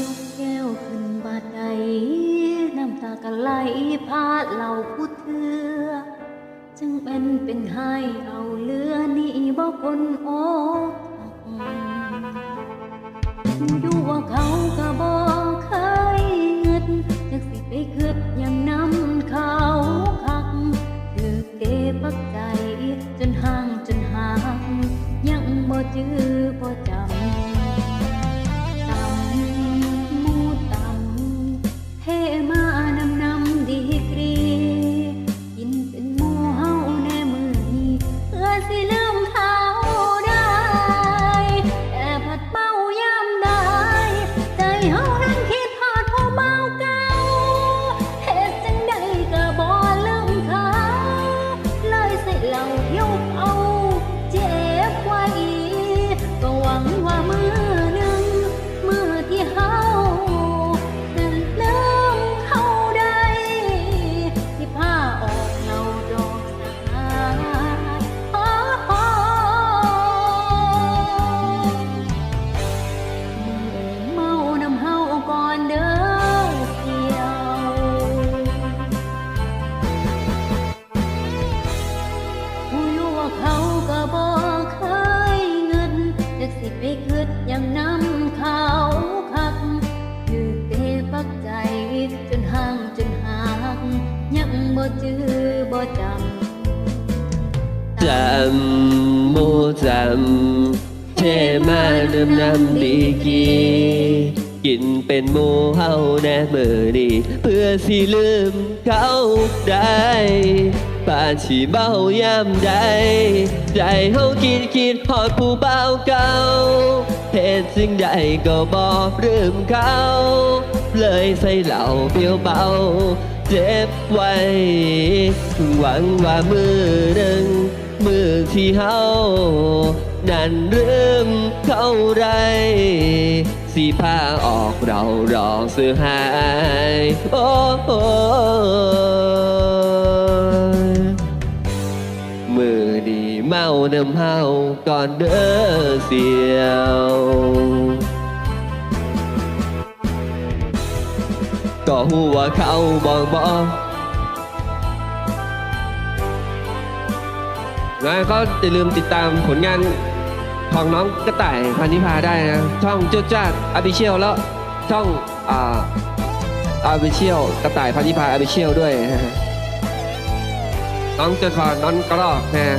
ยกแก้วขึ้นบาดใด น้ำตาก็ไหลพาเหล่าผู้เถือ จึงเป็นเป็นให้เอาเลือนี่บอกคนอกหักอยู่ว่าเขา ว่ามือหนึ่งมือที่เฮานั้นลืมเขาได้ที่ผ้าออกเงาดอกสายโอ้โอ้มือเมานำเฮาก่อนเด้อเสียว ผู้อยู่ว่าเขาก็บ สิไปคืดย่างน้ำเขาคักคือเตปักใจ จนห่างจนหากยังบ่จื้อบ่จำจำโมจำเทมาเดิมนำดีกีกินเป็นหมูเฮาแน่มือนี้เพื่อสิลืมเขาได้ ป่าชีเบายามใดใจเฮาคิดคิดพอดผู้เบาเก่าเหตุสิ่งใดก็บอกลืมเขาเลยใส่เหล่าเปรียวเบาเจ็บไว้ หวังว่ามือหนึ่งมือที่เฮานั่นเริ่มเข้าไร สีผ้าออกเรารองเสื้อหาย โอ้ เมาเฮาก่อนเด้อเสียวก็หัวาเขาบอกบอกแล้วก็อย่าลืมติดตามผลงานของน้องกระต่ายพันธิพาได้นะ ช่องจุดจ้าอาบิเชียลแล้วช่องอ่าอาบิเชียลกระต่ายพันธิพาอาบิเชียลด้วยนะน้องจุดพอน้องกระรอกนะ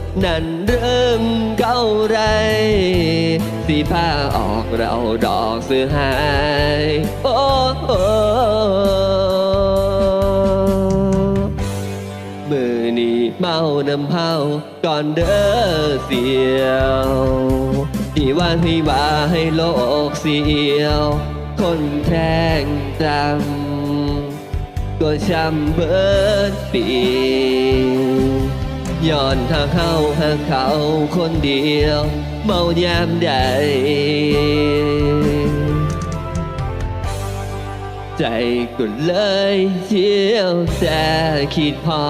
นซึ่งใดก็บอกเรื่องเขาเลยใส่เหล่าเปรี้ยวเบาเจ็บไว้คงหวังว่ามือหนึ่งมือที่เฮานั่นเริ่มเก้าไรสีผ้าออกเราดอกเสือหาย โอ้โอมือนี้เมานำเผาก่อนเด้อเสียวที่วานให้ว่าให้โลกเสียว คนแทงจำก็ช้ำเบิดปี ย้อนทางเข้าหาเขาคนเดียว เมายามใด ใจก็เลยเที่ยวแต่คิดพอ